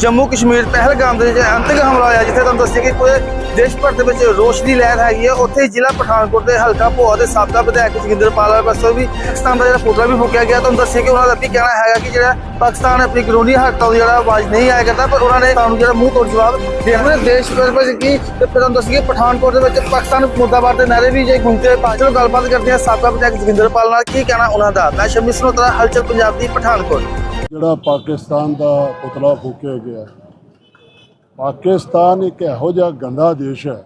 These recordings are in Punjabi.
ਜੰਮੂ ਕਸ਼ਮੀਰ ਪਹਿਲਗਾਮ ਦੇ ਵਿੱਚ ਅੰਤਕ ਹਮਲਾ ਹੋਇਆ, ਜਿੱਥੇ ਤੁਹਾਨੂੰ ਦੱਸਿਆ ਕਿ ਪੂਰੇ ਦੇਸ਼ ਭਰ ਦੇ ਵਿੱਚ ਰੋਸ਼ ਦੀ ਲਹਿਰ ਹੈਗੀ ਹੈ। ਉੱਥੇ ਹੀ ਜ਼ਿਲ੍ਹਾ ਪਠਾਨਕੋਟ ਦੇ ਹਲਕਾ ਭੋਆ ਦੇ ਸਾਬਕਾ ਵਿਧਾਇਕ ਜੋਗਿੰਦਰ ਪਾਲ ਪਾਸੋਂ ਵੀ ਪਾਕਿਸਤਾਨ ਦਾ ਜਿਹੜਾ ਪੁਤਲਾ ਵੀ ਫੂਕਿਆ ਗਿਆ। ਤੁਹਾਨੂੰ ਦੱਸਿਆ ਕਿ ਉਹਨਾਂ ਦਾ ਵੀ ਕਹਿਣਾ ਹੈਗਾ ਕਿ ਜਿਹੜਾ ਪਾਕਿਸਤਾਨ ਆਪਣੀ ਕਾਨੂੰਨੀ ਹੱਕਾਂ ਦੀ ਜਿਹੜਾ ਆਵਾਜ਼ ਨਹੀਂ ਆਇਆ ਕਰਦਾ, ਪਰ ਉਹਨਾਂ ਨੇ ਤੁਹਾਨੂੰ ਜਿਹੜਾ ਮੂੰਹ ਤੋੜ ਜਵਾਬ ਦੇਣਾ ਪੂਰੇ ਦੇਸ਼ ਭਰ ਵਿੱਚ ਕੀ? ਤੇ ਫਿਰ ਤੁਹਾਨੂੰ ਦੱਸਿਆ ਕਿ ਪਠਾਨਕੋਟ ਦੇ ਵਿੱਚ ਪਾਕਿਸਤਾਨ ਮੁਰਦਾਬਾਦ ਦੇ ਨਾਰੇ ਵੀ ਜੇ ਗੂੰਜਦੇ ਬਾਅਦ ਗੱਲਬਾਤ ਕਰਦੇ ਹਾਂ ਸਾਬਕਾ ਵਿਧਾਇਕ ਜੋਗਿੰਦਰਪਾਲ ਨਾਲ। ਕੀ ਕਹਿਣਾ ਉਹਨਾਂ ਦਾ? ਮੈਂ ਸ਼ਮੀ ਸਨੋਤਰਾ, ਹਲਚਲ ਪੰਜਾਬ ਦੀ ਪਠਾਨਕੋਟ। ਜਿਹੜਾ ਪਾਕਿਸਤਾਨ ਦਾ ਪੁਤਲਾ ਫੂਕਿਆ ਗਿਆ। ਪਾਕਿਸਤਾਨ ਇੱਕ ਇਹੋ ਜਿਹਾ ਗੰਦਾ ਦੇਸ਼ ਹੈ,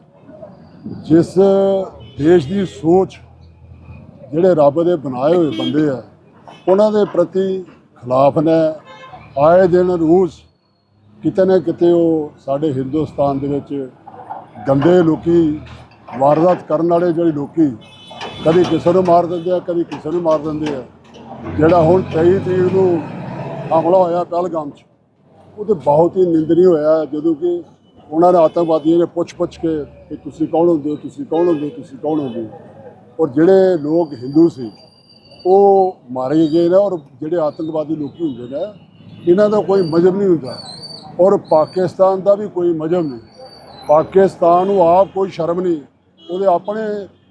ਜਿਸ ਦੇਸ਼ ਦੀ ਸੋਚ ਜਿਹੜੇ ਰੱਬ ਦੇ ਬਣਾਏ ਹੋਏ ਬੰਦੇ ਆ, ਉਹਨਾਂ ਦੇ ਪ੍ਰਤੀ ਖਿਲਾਫ ਨੇ। ਆਏ ਦਿਨ ਰੂਸ ਕਿਤੇ ਨਾ ਕਿਤੇ ਉਹ ਸਾਡੇ ਹਿੰਦੁਸਤਾਨ ਦੇ ਵਿੱਚ ਗੰਦੇ ਲੋਕੀ, ਵਾਰਦਾਤ ਕਰਨ ਵਾਲੇ ਜਿਹੜੇ ਲੋਕੀ ਕਦੀ ਕਿਸੇ ਨੂੰ ਮਾਰ ਦਿੰਦੇ ਆ, ਕਦੀ ਕਿਸੇ ਨੂੰ ਮਾਰ ਦਿੰਦੇ ਆ। ਜਿਹੜਾ ਹੁਣ 23 ਤਰੀਕ ਨੂੰ ਹਮਲਾ ਹੋਇਆ ਪਹਿਲਗਾਮ 'ਚ। ਉਹ ਤੇ ਬਹੁਤ ਹੀ ਨਿੰਦਨੀ ਹੋਇਆ ਜਦੋਂ ਕਿ ਉਹਨਾਂ ਨੇ ਆਤੰਕਵਾਦੀਆਂ ਨੇ ਪੁੱਛ-ਪੁੱਛ ਕੇ ਕਿ ਤੁਸੀਂ ਕੌਣ ਹੁੰਦੇ ਹੋ, ਤੁਸੀਂ ਕੌਣ ਹੁੰਦੇ ਹੋ, ਤੁਸੀਂ ਕੌਣ ਹੁੰਦੇ ਹੋ? ਔਰ ਜਿਹੜੇ ਲੋਕ ਹਿੰਦੂ ਸੀ, ਉਹ ਮਾਰੇ ਗਏ ਨੇ ਔਰ ਜਿਹੜੇ ਆਤੰਕਵਾਦੀ ਲੋਕੀ ਹੁੰਦੇ ਨੇ, ਇਹਨਾਂ ਦਾ ਕੋਈ ਮਜ਼ਹਬ ਨਹੀਂ ਹੁੰਦਾ। ਔਰ ਪਾਕਿਸਤਾਨ ਦਾ ਵੀ ਕੋਈ ਮਜ਼ਹਬ ਨਹੀਂ। ਪਾਕਿਸਤਾਨ ਨੂੰ ਆਪ ਕੋਈ ਸ਼ਰਮ ਨਹੀਂ। ਉਹਦੇ ਆਪਣੇ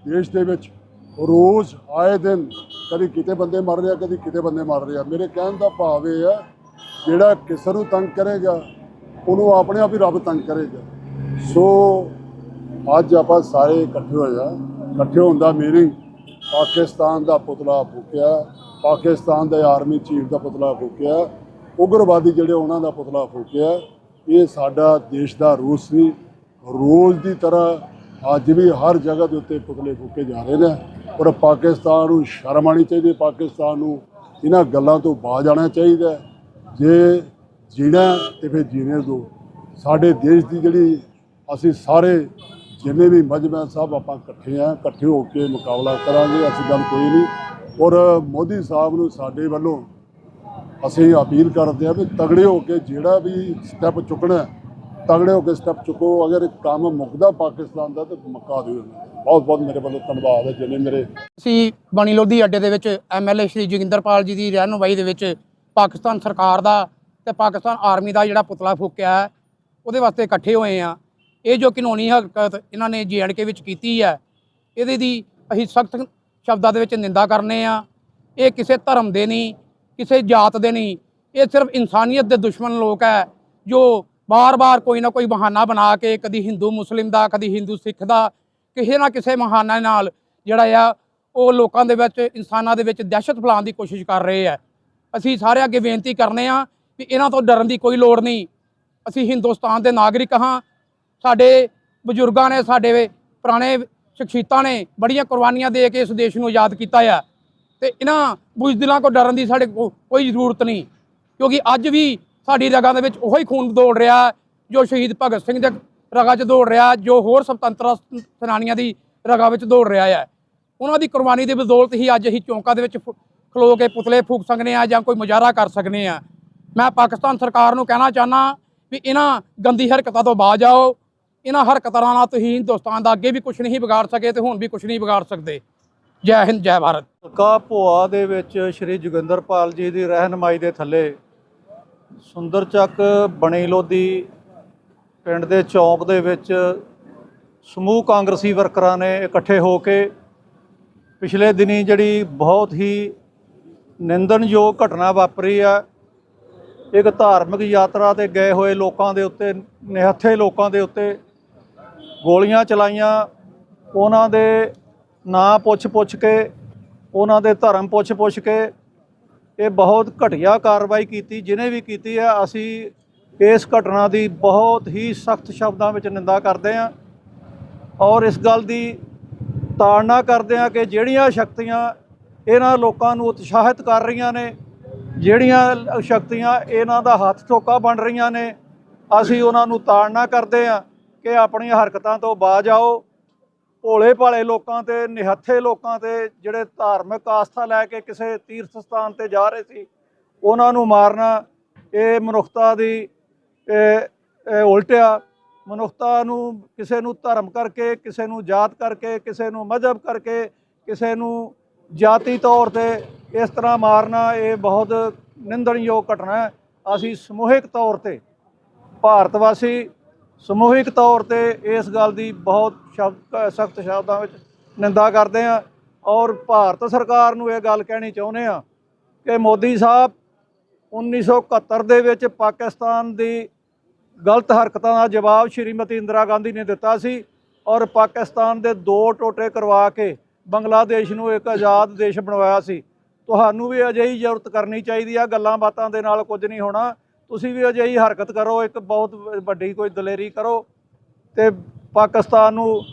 ਦੇਸ਼ ਦੇ ਵਿੱਚ ਰੋਜ਼ ਆਏ ਦਿਨ ਕਦੀ ਕਿਤੇ ਬੰਦੇ ਮਰ ਰਿਹਾ, ਕਦੀ ਕਿਤੇ ਬੰਦੇ ਮਰ ਰਿਹਾ। ਮੇਰੇ ਕਹਿਣ ਦਾ ਭਾਵ ਇਹ ਹੈ, ਜਿਹੜਾ ਕਿਸੇ ਨੂੰ ਤੰਗ ਕਰੇਗਾ, ਉਹਨੂੰ ਆਪਣੇ ਆਪ ਹੀ ਰੱਬ ਤੰਗ ਕਰੇਗਾ। ਸੋ ਅੱਜ ਆਪਾਂ ਸਾਰੇ ਇਕੱਠੇ ਹੋਏ ਆ ਇਕੱਠੇ ਹੋਣ ਦਾ ਮੀਨਿੰਗ ਪਾਕਿਸਤਾਨ ਦਾ ਪੁਤਲਾ ਫੂਕਿਆ, ਪਾਕਿਸਤਾਨ ਦੇ ਆਰਮੀ ਚੀਫ ਦਾ ਪੁਤਲਾ ਫੂਕਿਆ, ਉਗਰਵਾਦੀ ਜਿਹੜੇ ਉਹਨਾਂ ਦਾ ਪੁਤਲਾ ਫੂਕਿਆ, ਇਹ ਸਾਡਾ ਦੇਸ਼ ਦਾ ਰੂਸ ਸੀ। ਰੋਜ਼ ਦੀ ਤਰ੍ਹਾਂ ਅੱਜ ਵੀ ਹਰ ਜਗ੍ਹਾ ਦੇ ਉੱਤੇ ਪੁਤਲੇ ਫੂਕੇ ਜਾ ਰਹੇ ਨੇ। ਔਰ ਪਾਕਿਸਤਾਨ ਨੂੰ ਸ਼ਰਮ ਆਉਣੀ ਚਾਹੀਦੀ ਹੈ, ਪਾਕਿਸਤਾਨ ਨੂੰ ਇਹਨਾਂ ਗੱਲਾਂ ਤੋਂ ਬਾਜ ਆਉਣਾ ਚਾਹੀਦਾ ਜੇ ਜੀਣਾ ਹੈ ਤੇ ਫਿਰ ਜੀਣੇ ਦਿਓ ਸਾਡੇ ਦੇਸ਼ ਦੀ ਜਿਹੜੀ ਅਸੀਂ ਸਾਰੇ ਜਿੰਨੇ ਵੀ ਮਜਮੇ ਹੈ, ਸਭ ਆਪਾਂ ਇਕੱਠੇ ਆ ਇਕੱਠੇ ਹੋ ਕੇ ਮੁਕਾਬਲਾ ਕਰਾਂਗੇ ਅਸੀਂ ਗੱਲ ਕੋਈ ਨਹੀਂ। ਔਰ ਮੋਦੀ ਸਾਹਿਬ ਨੂੰ ਸਾਡੇ ਵੱਲੋਂ ਅਸੀਂ ਅਪੀਲ ਕਰਦੇ ਹਾਂ ਵੀ ਤਗੜੇ ਹੋ ਕੇ ਜਿਹੜਾ ਵੀ ਸਟੈਪ ਚੁੱਕਣਾ ਤਗੜੇ ਹੋ ਕੇ ਸਟੈਪ ਚੁੱਕੋ। ਅਗਰ ਕੰਮ ਮੁੱਕਦਾ ਪਾਕਿਸਤਾਨ ਦਾ ਤਾਂ ਮੁਕਾ ਦਿਓ। ਬਹੁਤ ਬਹੁਤ ਮੇਰੇ ਵੱਲੋਂ ਧੰਨਵਾਦ ਹੈ ਜਿਹਨੇ ਮੇਰੇ ਅਸੀਂ ਬਣੀ ਲੋਧੀ ਅੱਡੇ ਦੇ ਵਿੱਚ ਐਮਐਲਏ ਸ਼੍ਰੀ ਜੋਗਿੰਦਰਪਾਲ ਜੀ ਦੀ ਰਹਿਨੁਮਾਈ ਦੇ ਵਿੱਚ ਪਾਕਿਸਤਾਨ ਸਰਕਾਰ ਦਾ ਤੇ ਪਾਕਿਸਤਾਨ ਆਰਮੀ ਦਾ ਜਿਹੜਾ ਪੁਤਲਾ ਫੂਕਿਆ ਹੈ, ਉਹਦੇ ਵਾਸਤੇ ਇਕੱਠੇ ਹੋਏ ਆ ਇਹ ਜੋ ਕਾਨੂੰਨੀ ਹਰਕਤ ਇਹਨਾਂ ਨੇ ਜੀਐਨਕੇ ਵਿੱਚ ਕੀਤੀ ਹੈ, ਇਹਦੇ ਦੀ ਅਸੀਂ ਸਖਤ ਸ਼ਬਦਾਂ ਦੇ ਵਿੱਚ ਨਿੰਦਾ ਕਰਨੇ ਆ ਇਹ ਕਿਸੇ ਧਰਮ ਦੇ ਨਹੀਂ, ਕਿਸੇ ਜਾਤ ਦੇ ਨਹੀਂ। ਇਹ ਸਿਰਫ ਇਨਸਾਨੀਅਤ ਦੇ ਦੁਸ਼ਮਣ ਲੋਕ ਹੈ, ਜੋ ਬਾਰ-ਬਾਰ ਕੋਈ ਨਾ ਕੋਈ ਬਹਾਨਾ ਬਣਾ ਕੇ ਕਦੀ ਹਿੰਦੂ, ਮੁਸਲਿਮ ਦਾ, ਕਦੀ ਹਿੰਦੂ ਸਿੱਖ ਦਾ ਕਿਸੇ ਨਾ ਕਿਸੇ ਮਹਾਨਾ ਨਾਲ ਜਿਹੜਾ ਆ, ਉਹ ਲੋਕਾਂ ਦੇ ਵਿੱਚ, ਇਨਸਾਨਾਂ ਦੇ ਵਿੱਚ ਦਹਿਸ਼ਤ ਫੈਲਾਉਣ ਦੀ ਕੋਸ਼ਿਸ਼ ਕਰ ਰਹੇ ਆ। ਅਸੀਂ ਸਾਰੇ ਅੱਗੇ ਬੇਨਤੀ ਕਰਨੇ ਆ ਵੀ ਇਹਨਾਂ ਤੋਂ ਡਰਨ ਦੀ ਕੋਈ ਲੋੜ ਨਹੀਂ। ਅਸੀਂ ਹਿੰਦੁਸਤਾਨ ਦੇ ਨਾਗਰਿਕ ਹਾਂ। ਸਾਡੇ ਬਜ਼ੁਰਗਾਂ ਨੇ, ਸਾਡੇ ਪੁਰਾਣੇ ਸ਼ਖਸੀਅਤਾਂ ਨੇ ਬੜੀਆਂ ਕੁਰਬਾਨੀਆਂ ਦੇ ਕੇ ਇਸ ਦੇਸ਼ ਨੂੰ ਆਜ਼ਾਦ ਕੀਤਾ ਆ। ਤੇ ਇਹਨਾਂ ਬੁਜ਼ਦਿਲਾਂ ਕੋ ਡਰਨ ਦੀ ਸਾਡੇ ਕੋ ਕੋਈ ਜ਼ਰੂਰਤ ਨਹੀਂ। ਕਿਉਂਕਿ ਅੱਜ ਵੀ ਸਾਡੀ ਰਗਾਂ ਦੇ ਵਿੱਚ ਉਹੀ ਖੂਨ ਦੌੜ ਰਿਹਾ ਜੋ ਸ਼ਹੀਦ ਭਗਤ ਸਿੰਘ ਦੇ ਰਗਾਂ 'ਚ ਦੌੜ ਰਿਹਾ, ਜੋ ਹੋਰ ਸੁਤੰਤਰ ਸੈਨਾਨੀਆਂ ਦੀ ਰਗਾਂ ਵਿੱਚ ਦੌੜ ਰਿਹਾ ਹੈ। ਉਹਨਾਂ ਦੀ ਕੁਰਬਾਨੀ ਦੀ ਬਦੌਲਤ ਹੀ ਅੱਜ ਅਸੀਂ ਚੌਂਕਾਂ ਦੇ ਵਿੱਚ ਫ- ਖਲੋ ਕੇ ਪੁਤਲੇ ਫੂਕ ਸਕਨੇ ਆ ਜਾਂ ਕੋਈ ਮੁਜ਼ਾਹਰਾ ਕਰ ਸਕਨੇ ਆ। ਮੈਂ ਪਾਕਿਸਤਾਨ ਸਰਕਾਰ ਨੂੰ ਕਹਿਣਾ ਚਾਹਨਾ ਵੀ ਇਹਨਾਂ ਗੰਦੀ ਹਰਕਤਾਂ ਤੋਂ ਬਾਜ ਆਓ। ਇਹਨਾਂ ਹਰਕਤਾਂ ਨਾਲ ਤੁਸੀਂ ਹਿੰਦੁਸਤਾਨ ਦਾ ਅੱਗੇ ਵੀ ਕੁਝ ਨਹੀਂ ਵਿਗਾੜ ਸਕੇ ਤੇ ਹੁਣ ਵੀ ਕੁਝ ਨਹੀਂ ਵਿਗਾੜ ਸਕਦੇ। ਜੈ ਹਿੰਦ, ਜੈ ਭਾਰਤ। ਹਲਕਾ ਭੋਆ ਦੇ ਵਿੱਚ ਸ਼੍ਰੀ ਜੋਗਿੰਦਰਪਾਲ ਜੀ ਦੀ ਰਹਿਨਮਾਈ ਦੇ ਥੱਲੇ ਸੁੰਦਰ ਚੱਕ ਬਣੀ ਲੋਧੀ ਪਿੰਡ ਦੇ ਚੌਂਕ ਦੇ ਵਿੱਚ ਸਮੂਹ ਕਾਂਗਰਸੀ ਵਰਕਰਾਂ ਨੇ ਇਕੱਠੇ ਹੋ ਕੇ ਪਿਛਲੇ ਦਿਨੀ ਜਿਹੜੀ ਬਹੁਤ ਹੀ ਨਿੰਦਣਯੋਗ ਘਟਨਾ ਵਾਪਰੀ ਆ। ਇੱਕ ਧਾਰਮਿਕ ਯਾਤਰਾ ਤੇ ਗਏ ਹੋਏ ਲੋਕਾਂ ਦੇ ਉੱਤੇ, ਨਿਹੱਥੇ ਲੋਕਾਂ ਦੇ ਉੱਤੇ ਗੋਲੀਆਂ ਚਲਾਈਆਂ। ਉਹਨਾਂ ਦੇ ਨਾਂ ਪੁੱਛ-ਪੁੱਛ ਕੇ, ਉਹਨਾਂ ਦੇ ਧਰਮ ਪੁੱਛ-ਪੁੱਛ ਕੇ ਇਹ ਬਹੁਤ ਘਟੀਆ ਕਾਰਵਾਈ ਕੀਤੀ ਜਿਹਨੇ ਵੀ ਕੀਤੀ ਹੈ ਅਸੀਂ ਇਸ ਘਟਨਾ ਦੀ ਬਹੁਤ ਹੀ ਸਖਤ ਸ਼ਬਦਾਂ ਵਿੱਚ ਨਿੰਦਾ ਕਰਦੇ ਹਾਂ ਔਰ ਇਸ ਗੱਲ ਦੀ ਤਾੜਨਾ ਕਰਦੇ ਹਾਂ ਕਿ ਜਿਹੜੀਆਂ ਸ਼ਕਤੀਆਂ ਇਹਨਾਂ ਲੋਕਾਂ ਨੂੰ ਉਤਸ਼ਾਹਿਤ ਕਰ ਰਹੀਆਂ ਨੇ, ਜਿਹੜੀਆਂ ਸ਼ਕਤੀਆਂ ਇਹਨਾਂ ਦਾ ਹੱਥ ਟੋਕਾ ਬਣ ਰਹੀਆਂ ਨੇ, ਅਸੀਂ ਉਹਨਾਂ ਨੂੰ ਤਾੜਨਾ ਕਰਦੇ ਹਾਂ ਕਿ ਆਪਣੀਆਂ ਹਰਕਤਾਂ ਤੋਂ ਬਾਜ ਆਓ। ਭੋਲੇ ਭਾਲੇ ਲੋਕਾਂ ਤੇ, ਨਿਹੱਥੇ ਲੋਕਾਂ ਤੇ, ਜਿਹੜੇ ਧਾਰਮਿਕ ਆਸਥਾ ਲੈ ਕੇ ਕਿਸੇ ਤੀਰਥ ਸਥਾਨ ਤੇ ਜਾ ਰਹੇ ਸੀ, ਉਹਨਾਂ ਨੂੰ ਮਾਰਨਾ, ਇਹ ਮਨੁੱਖਤਾ ਦੀ ਇਹ ਉਲਟਿਆ, ਮਨੁੱਖਤਾ ਨੂੰ ਕਿਸੇ ਨੂੰ ਧਰਮ ਕਰਕੇ, ਕਿਸੇ ਨੂੰ ਜਾਤ ਕਰਕੇ, ਕਿਸੇ ਨੂੰ ਮਜ਼ਹਬ ਕਰਕੇ, ਕਿਸੇ ਨੂੰ ਜਾਤੀ ਤੌਰ ਤੇ ਇਸ ਤਰ੍ਹਾਂ ਮਾਰਨਾ, ਇਹ ਬਹੁਤ ਨਿੰਦਣਯੋਗ ਘਟਨਾ ਹੈ। ਅਸੀਂ ਸਮੂਹਿਕ ਤੌਰ ਤੇ, ਭਾਰਤ ਵਾਸੀ ਸਮੂਹਿਕ ਤੌਰ ਤੇ ਇਸ ਗੱਲ ਦੀ ਬਹੁਤ ਸ਼ਬਦ, ਸਖਤ ਸ਼ਬਦਾਂ ਵਿੱਚ ਨਿੰਦਾ ਕਰਦੇ ਹਾਂ। ਔਰ ਭਾਰਤ ਸਰਕਾਰ ਨੂੰ ਇਹ ਗੱਲ ਕਹਿਣੀ ਚਾਹੁੰਦੇ ਹਾਂ ਕਿ ਮੋਦੀ ਸਾਹਿਬ 1971 ਦੇ ਵਿੱਚ ਪਾਕਿਸਤਾਨ ਦੀ ਗਲਤ ਹਰਕਤਾਂ ਦਾ ਜਵਾਬ ਸ਼੍ਰੀਮਤੀ ਇੰਦਰਾ ਗਾਂਧੀ ਨੇ ਦਿੱਤਾ ਸੀ ਔਰ ਪਾਕਿਸਤਾਨ ਦੇ ਦੋ ਟੋਟੇ ਕਰਵਾ ਕੇ ਬੰਗਲਾਦੇਸ਼ ਨੂੰ ਇੱਕ ਆਜ਼ਾਦ ਦੇਸ਼ ਬਣਵਾਇਆ ਸੀ। ਤੁਹਾਨੂੰ ਵੀ ਅਜਿਹੀ ਜ਼ਰੂਰਤ ਕਰਨੀ ਚਾਹੀਦੀ ਆ, ਗੱਲਾਂ ਬਾਤਾਂ ਦੇ ਨਾਲ ਕੁਝ ਨਹੀਂ ਹੋਣਾ। ਤੁਸੀਂ ਵੀ ਅਜਿਹੀ ਹਰਕਤ ਕਰੋ, ਇੱਕ ਬਹੁਤ ਵੱਡੀ ਕੋਈ ਦਲੇਰੀ ਕਰੋ ਤੇ ਪਾਕਿਸਤਾਨ ਨੂੰ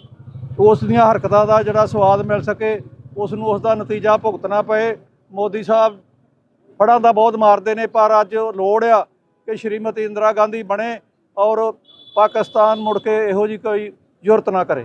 ਉਸ ਦੀਆਂ ਹਰਕਤਾਂ ਦਾ ਜਿਹੜਾ ਸਵਾਦ ਮਿਲ ਸਕੇ, ਉਸ ਨੂੰ ਉਸ ਦਾ ਨਤੀਜਾ ਭੁਗਤਣਾ ਪਏ। ਮੋਦੀ ਸਾਹਿਬ ਫੜਾਂ ਦਾ ਬਹੁਤ ਮਾਰਦੇ ਨੇ, ਪਰ ਅੱਜ ਲੋੜ ਆ ਕਿ ਸ਼੍ਰੀਮਤੀ ਇੰਦਰਾ ਗਾਂਧੀ ਬਣੇ ਔਰ ਪਾਕਿਸਤਾਨ ਮੁੜ ਕੇ ਇਹੋ ਜੀ ਕੋਈ ਜ਼ਰੂਰਤ ਨਾ ਕਰੇ।